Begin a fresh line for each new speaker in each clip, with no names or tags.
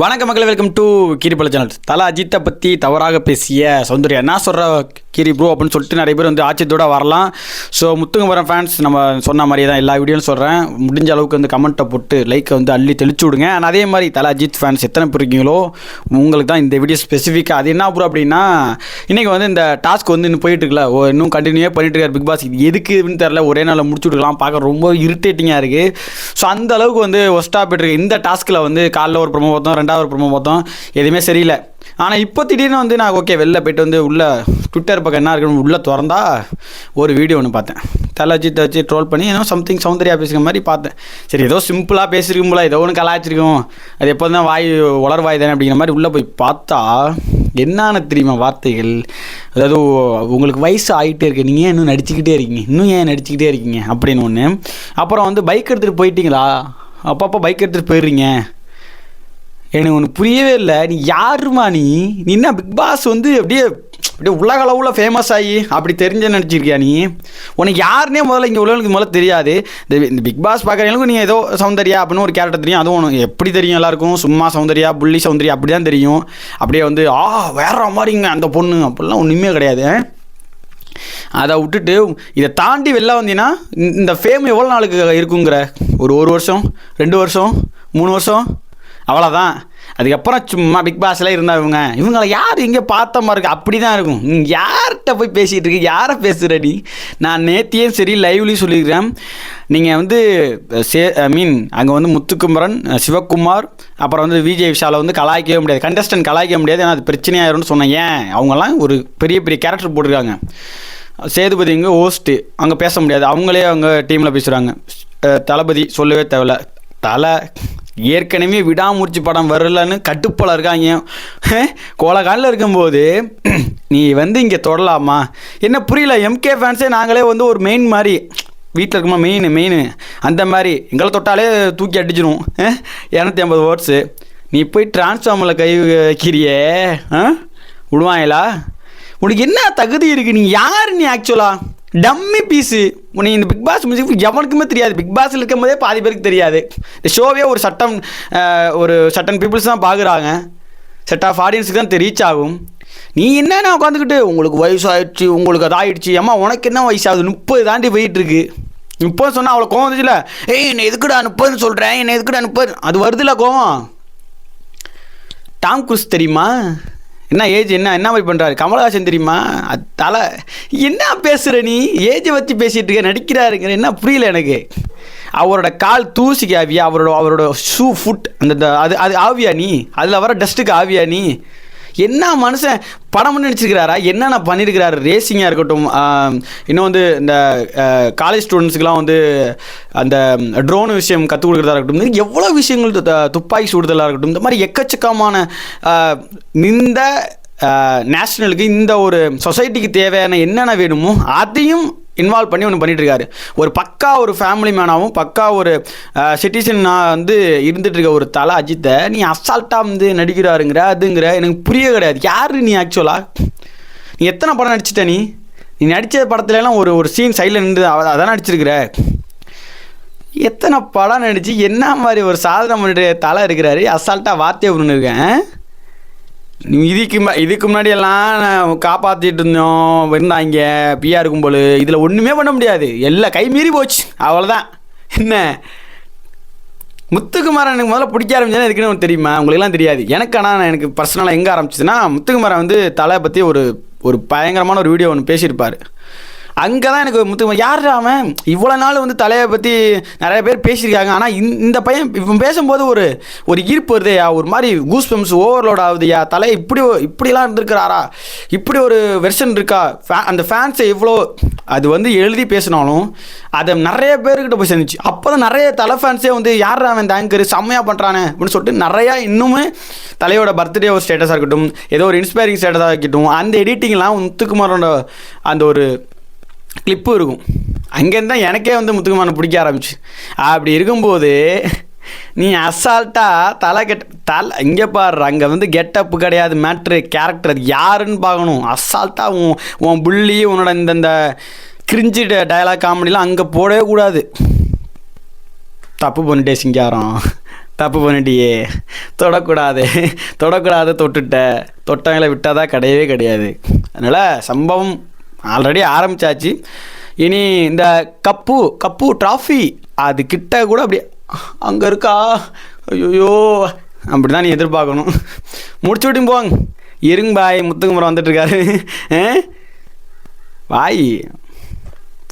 வணக்கம் மக்கள் welcome to Keeripalla channel தலை அஜித்தை பற்றி தவறாக பேசிய சௌந்தர்யா என்ன சொல்கிற கீரி ப்ரோ அப்படின்னு சொல்லிட்டு நிறைய பேர் வந்து ஆச்சரியத்தோட வரலாம். ஸோ முத்துங்க ஃபேன்ஸ் நம்ம சொன்ன மாதிரியே தான் எல்லா வீடியோவும் சொல்கிறேன் முடிஞ்ச அளவுக்கு வந்து கமெண்ட்டை போட்டு லைக்கை வந்து அள்ளி தெளிச்சு விடுங்க. அண்ட் அதே மாதிரி தலை அஜித் ஃபேன்ஸ் எத்தனை பேர் இருக்கீங்களோ உங்களுக்கு தான் இந்த வீடியோ ஸ்பெசிஃபிக்காக அது என்ன ப்ரோ அப்படின்னா இன்றைக்கி வந்து இந்த டாஸ்க் வந்து இன்னும் போயிட்டு இருக்குல்ல. ஓ இன்னும் கண்டினியூவாக பண்ணிட்டு இருக்காரு பிக் பாஸ். இது எதுக்குன்னு தெரில ஒரே நாளில் முடிச்சு விட்டுக்கலாம் பார்க்க ரொம்ப இரிட்டேட்டிங்காக இருக்குது ஸோ அந்த அளவுக்கு வந்து ஒஸ்ட்டாக போயிட்டு இந்த டாஸ்க்கில் வந்து காலைல ஒரு ப்ரொமோ பார்த்தோம் ரெண்டாவது ஒரு ப்ரொமோ பார்த்தோம். எதுவுமே சரியில்லை. ஆனால் இப்போ திடீர்னு வந்து நான் ஓகே வெளில போயிட்டு வந்து உள்ள ட்விட்டர் பக்கம் என்ன இருக்குன்னு உள்ளே திறந்தா ஒரு வீடியோ ஒன்று பார்த்தேன். தலை அஜித்தை வச்சு ட்ரோல் பண்ணி ஏதோ சம்திங் சௌந்தர்யா பேசுகிற மாதிரி பார்த்தேன். சரி ஏதோ சிம்பிளாக பேசியிருக்கும்போல ஏதோ ஒன்று கலாய்ச்சிருக்கோம். அது எப்போ தான் வாய் உலர் வாய் தானே அப்படிங்கிற மாதிரி உள்ளே போய் பார்த்தா என்னான தெரியுமா வார்த்தைகள்? அதாவது உங்களுக்கு வயசு ஆகிட்டே இருக்கு. நீங்கள் ஏன் இன்னும் நடிச்சுக்கிட்டே இருக்கீங்க? இன்னும் ஏன் நடிச்சுக்கிட்டே இருக்கீங்க? அப்படின்னு ஒன்று அப்புறம் வந்து பைக் எடுத்துகிட்டு போயிட்டீங்களா? அப்பப்போ பைக் எடுத்துகிட்டு போயிடுறீங்க. எனக்கு ஒன்று புரியவே இல்லை. நீ யாருமா நீ? நீ என்ன பிக் பாஸ் வந்து அப்படியே அப்படியே உலக அளவில் ஃபேமஸ் ஆகி அப்படி தெரிஞ்ச நினச்சிருக்கியா நீ? உனக்கு யாருனே முதல்ல இங்கே உள்ளவங்களுக்கு முதல்ல தெரியாது. இந்த பிக் பாஸ் பார்க்குறவங்களுக்கும் நீ ஏதோ சௌந்தர்யா அப்படின்னு ஒரு கேரக்டர் தெரியும். அதுவும் உனக்கு எப்படி தெரியும் எல்லாருக்கும்? சும்மா சௌந்தர்யா புள்ளி சௌந்தர்யா அப்படி தான் தெரியும். அப்படியே வந்து ஆ வேற மாதிரிங்க அந்த பொண்ணு. அப்படிலாம் ஒன்றுமே கிடையாது. அதை விட்டுட்டு இதை தாண்டி வெளில வந்தீங்கன்னா இந்த ஃபேம் எவ்வளோ நாளுக்கு இருக்குங்கிற? ஒரு ஒரு வருஷம் ரெண்டு வருஷம் மூணு வருஷம்? அவ்வளோதான் அதுக்கப்புறம் சும்மா பிக் பாஸில் இருந்தால் இவங்க. இவங்களை யார் எங்கே பார்த்த மாதிரி இருக்கு? அப்படி தான் இருக்கும் யார்கிட்ட போய் பேசிகிட்டு இருக்கு? யாரை பேசுகிற நீ? நான் நேத்தியும் சரி லைவ்லேயும் சொல்லியிருக்கிறேன். நீங்கள் வந்து சே ஐ மீன் அங்கே வந்து முத்துக்குமரன் சிவகுமார் அப்புறம் வந்து விஜய் விஷாலை வந்து கலாய்க்கவே முடியாது. கண்டஸ்டன்ட் கலாய்க்க முடியாது. ஏன்னா அது பிரச்சனையாயிரும்னு சொன்னேன். ஏன்? அவங்கெல்லாம் ஒரு பெரிய பெரிய கேரக்டர் போட்டிருக்காங்க. சேதுபதி இங்கே ஹோஸ்ட்டு அங்கே பேச முடியாது. அவங்களே அவங்க டீமில் பேசுகிறாங்க தளபதி சொல்லவே தேவையில்ல. தலை ஏற்கனவே விடாமூர்ச்சி படம் வரலன்னு கட்டுப்போல இருக்காங்க. கோலகாலில் இருக்கும்போது நீ வந்து இங்கே தொடலாமா? என்ன புரியல எம்கே ஃபேன்ஸே நாங்களே வந்து ஒரு மெயின் மாதிரி வீட்டில் இருக்குமா மெயின் மெயின் அந்த மாதிரி எங்களை தொட்டாலே தூக்கி அடிச்சிடும் இரநூத்தி ஐம்பது ஓட்ஸு நீ போய் டிரான்ஸ்ஃபார்மரில் கை வைக்கிறியே? ஆ? விடுவாங்களா? உனக்கு என்ன தகுதி இருக்குது நீ யார் நீ ஆக்சுவலாக டம்மி பீஸு உன்னை இந்த பிக் பாஸ் மியூசிக் எவனுக்குமே தெரியாது. பிக் பாஸில் இருக்கும் போதே பாதி பேருக்கு தெரியாது. இந்த ஷோவே ஒரு சட்டம் ஒரு சட்டன் பீப்புள்ஸ் தான் பார்க்குறாங்க செட் ஆஃப் ஆடியன்ஸுக்கு தான் ரீச் ஆகும். நீ என்னென்ன உட்காந்துக்கிட்டு உங்களுக்கு வயசு ஆயிடுச்சு உங்களுக்கு அது ஆயிடுச்சு அம்மா உனக்கு என்ன வயசு ஆகுது முப்பது தாண்டி போயிட்டுருக்கு முப்பது சொன்னால் அவ்வளோ கோவம் வந்துச்சுல? ஏய் என்னை எதுக்குடா முப்பதுன்னு சொல்கிறேன் என்னை எதுக்குடா முப்பது? அது வருதுல கோவம். டாம் குஸ் தெரியுமா? என்ன ஏஜ் என்ன என்ன மாதிரி பண்ணுறாரு கமலஹாசன் தெரியுமா? அது தலை என்ன பேசுகிற நீ? ஏஜை வச்சு பேசிகிட்டு இருக்க நடிக்கிறாருங்கிற என்ன புரியல எனக்கு. அவரோட கால் தூசிக்கு ஆவியா? அவரோட அவரோட ஷூ ஃபுட் அந்த அந்த- அது அது ஆவியா நீ? அதில் வர டஸ்ட்டுக்கு ஆவியா நீ? என்ன மனுஷன் படம் நடிச்சிருக்கிறாரா? என்னென்ன பண்ணியிருக்கிறாரு ரேசிங்காக இருக்கட்டும் இன்னும் வந்து இந்த காலேஜ் ஸ்டூடெண்ட்ஸுக்கெலாம் வந்து அந்த ட்ரோன் விஷயம் கற்றுக் கொடுக்குறதா இருக்கட்டும் எவ்வளோ விஷயங்கள் து- துப்பாக்கி சுடுதலாக இருக்கட்டும் இந்த மாதிரி எக்கச்சக்கமான இந்த நேஷ்னலுக்கு இந்த ஒரு சொசைட்டிக்கு தேவையான என்னென்ன வேணுமோ அதையும் இன்வால்வ் பண்ணி ஒன்று பண்ணிட்டு இருக்காரு ஒரு பக்கா ஒரு ஃபேமிலி மேனாகவும் பக்கா ஒரு சிட்டிசனாக வந்து இருந்துட்டு இருக்க ஒரு தலை அஜித்தை நீ அசால்ட்டாக வந்து நடிக்கிறாருங்கிற அதுங்கிற எனக்கு புரிய கிடையாது. யாரு நீ ஆக்சுவலாக நீ எத்தனை படம் நடிச்சிட்ட நீ? நீ நடித்த படத்துலலாம் ஒரு ஒரு சீன் சைடில் நின்று அதான் நடிச்சிருக்கிற? எத்தனை படம் நடித்து என்ன மாதிரி ஒரு சாதனை பண்ணிட்டு தலை இருக்கிறாரு? அசால்ட்டாக வார்த்தையை ஒன்று இருக்கேன் இதுக்கு இதுக்கு முன்னாடி எல்லாம் நான் காப்பாற்றிட்டு இருந்தோம் இருந்தாங்க பியா இருக்கும் போல. இதில் ஒன்றுமே பண்ண முடியாது. எல்லாம் கை மீறி போச்சு. அவ்வளோதான் என்ன? முத்துக்குமாரன் எனக்கு முதல்ல பிடிக்க ஆரம்பிச்சேன்னா எதுக்குன்னு தெரியுமா? உங்களுக்குலாம் தெரியாது. எனக்கு ஆனால் எனக்கு பர்சனலாக எங்கே ஆரம்பிச்சுன்னா முத்துக்குமாரன் வந்து தலை பற்றி ஒரு ஒரு பயங்கரமான ஒரு வீடியோ ஒன்று பேசியிருப்பார். அங்கே தான் எனக்கு முத்து யார் அவன்? இவ்வளோ நாள் வந்து தலையை பற்றி நிறைய பேர் பேசியிருக்காங்க. ஆனால் இந்த பையன் இவன் பேசும்போது ஒரு ஒரு ஈர்ப்பு வருதையா ஒரு மாதிரி கூஸ் பம்ஸ் ஓவர்லோட் ஆகுதுயா தலை இப்படி இப்படிலாம் இருந்திருக்கிறாரா? இப்படி ஒரு வெர்ஷன் இருக்கா? அந்த ஃபேன்ஸை எவ்வளோ அது வந்து எழுதி பேசினாலும் அதை நிறைய பேர்கிட்ட போய் சேர்ந்துச்சு அப்போ தான் நிறைய தலை ஃபேன்ஸே வந்து யார் அவன் இந்த செம்மையாக பண்ணுறானே அப்படின்னு சொல்லிட்டு நிறையா இன்னுமே தலையோட பர்த்டே ஒரு ஸ்டேட்டஸாக இருக்கட்டும் ஏதோ ஒரு இன்ஸ்பைரிங் ஸ்டேட்டஸாக இருக்கட்டும் அந்த எடிட்டிங்லாம் முத்துக்குமாரோட அந்த ஒரு கிளிப்பு இருக்கும். அங்கேருந்து தான் எனக்கே வந்து முத்துக்குமான பிடிக்க ஆரம்பிச்சு. அப்படி இருக்கும்போது நீ அசால்ட்டாக தலை கெட் தலை இங்கே பாரு அங்கே வந்து கெட்டப்பு கிடையாது மேட்ரு கேரக்டர் அது யாருன்னு பார்க்கணும். அசால்ட்டாக உன் உன் புள்ளி உன்னோட இந்த இந்த கிரிஞ்சி டயலாக் காமெடிலாம் அங்கே போடவே கூடாது. தப்பு பண்ணிட்டே சிங்காரம். தப்பு பண்ணிட்டியே. தொடக்கூடாது. தொடக்கூடாது தொட்டுட்ட. தொட்டவங்களை விட்டாதான் கிடையவே கிடையாது. அதனால் சம்பவம் ஆல்ரெடி ஆரம்பித்தாச்சு இனி இந்த கப்பு கப்பு ட்ராஃபி அது கிட்ட கூட அப்படி அங்கே இருக்கா? ஐயோ அப்படி தான் நீ எதிர்பார்க்கணும். முடிச்சு விட்டு போங்க. இருங்க பாய் முத்துக்குமரம் வந்துட்டுருக்காரு. பாய்.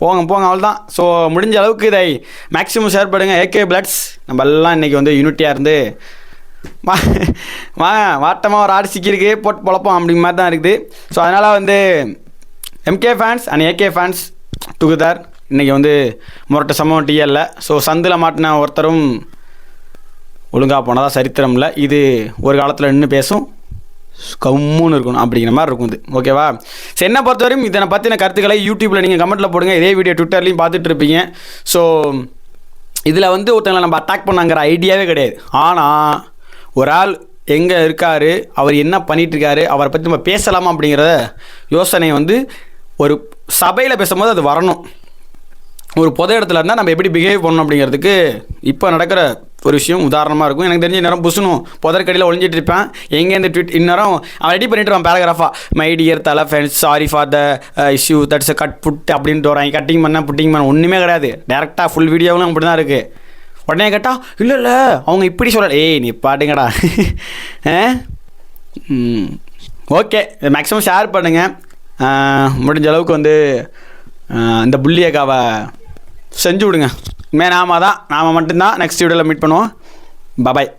போங்க போங்க அவ்வளோதான் ஸோ முடிஞ்ச அளவுக்கு இதை மேக்ஸிமம் ஷேர் பண்ணுங்கள் ஏகே பிளட்ஸ் நம்ம எல்லாம் இன்றைக்கி வந்து யூனிட்டியாக இருந்து வா வா வாட்டமாக ஒரு ஆடு சிக்கியிருக்கு. போட்டு பொழப்போம் அப்படிங்கிற மாதிரி தான் இருக்குது. ஸோ அதனால் வந்து MK fans and AK fans together இன்றைக்கி வந்து முரட்ட சம்பவம் டிஎல்ல ஸோ சந்தில் மாட்டின ஒருத்தரும் ஒழுங்காக போனதாக சரித்திரம் இல்லை. இது ஒரு காலத்தில் நின்று பேசும். கம்முன்னு இருக்கணும் அப்படிங்கிற மாதிரி இருக்கும் இது. ஓகேவா சரி என்ன பொறுத்தவரையும் இதனை பற்றின கருத்துக்களை யூடியூப்பில் நீங்கள் கமெண்ட்டில் போடுங்க. இதே வீடியோ ட்விட்டர்லையும் பார்த்துட்டு இருப்பீங்க. ஸோ இதில் வந்து ஒருத்தங்களை நம்ம அட்டாக் பண்ணாங்கிற ஐடியாவே கிடையாது. ஆனால் ஒரு ஆள் எங்கே இருக்கார்? அவர் என்ன பண்ணிகிட்ருக்காரு அவரை பற்றி நம்ம பேசலாமா அப்படிங்கிற யோசனை வந்து ஒரு சபையில் பேசும்போது அது வரணும். ஒரு பொது இடத்துல இருந்தால் நம்ம எப்படி பிஹேவ் பண்ணணும் அப்படிங்கிறதுக்கு இப்போ நடக்கிற ஒரு விஷயம் உதாரணமாக இருக்கும். எனக்கு தெரிஞ்ச நேரம் புசுணும் புதற்கடியில் ஒழிஞ்சிட்டு இருப்பேன். எங்கேருந்து ட்விட் இந்நேரம் அவன் ரெடி பண்ணிட்டு இருப்பான் மை டியர் தலை friends sorry for the issue that's cut put அப்படின்ட்டு வரான். கட்டிங் பண்ண புட்டிங் பண்ண ஒன்றுமே கிடையாது. டேரெக்டாக ஃபுல் வீடியோவும் அப்படி தான் இருக்குது உடனே கேட்டால் இல்லை இல்லை அவங்க இப்படி சொல்லல. ஏய் நீ பாட்டுங்கடா. ஓகே. மேக்ஸிமம் ஷேர் பண்ணுங்கள் முடிஞ்ச அளவுக்கு வந்து இந்த புள்ளியக்காவை செஞ்சு விடுங்க. மே நாம தான் நாம மட்டும்தான் நெக்ஸ்ட் வீடியோவில் மீட் பண்ணுவோம். பபாய்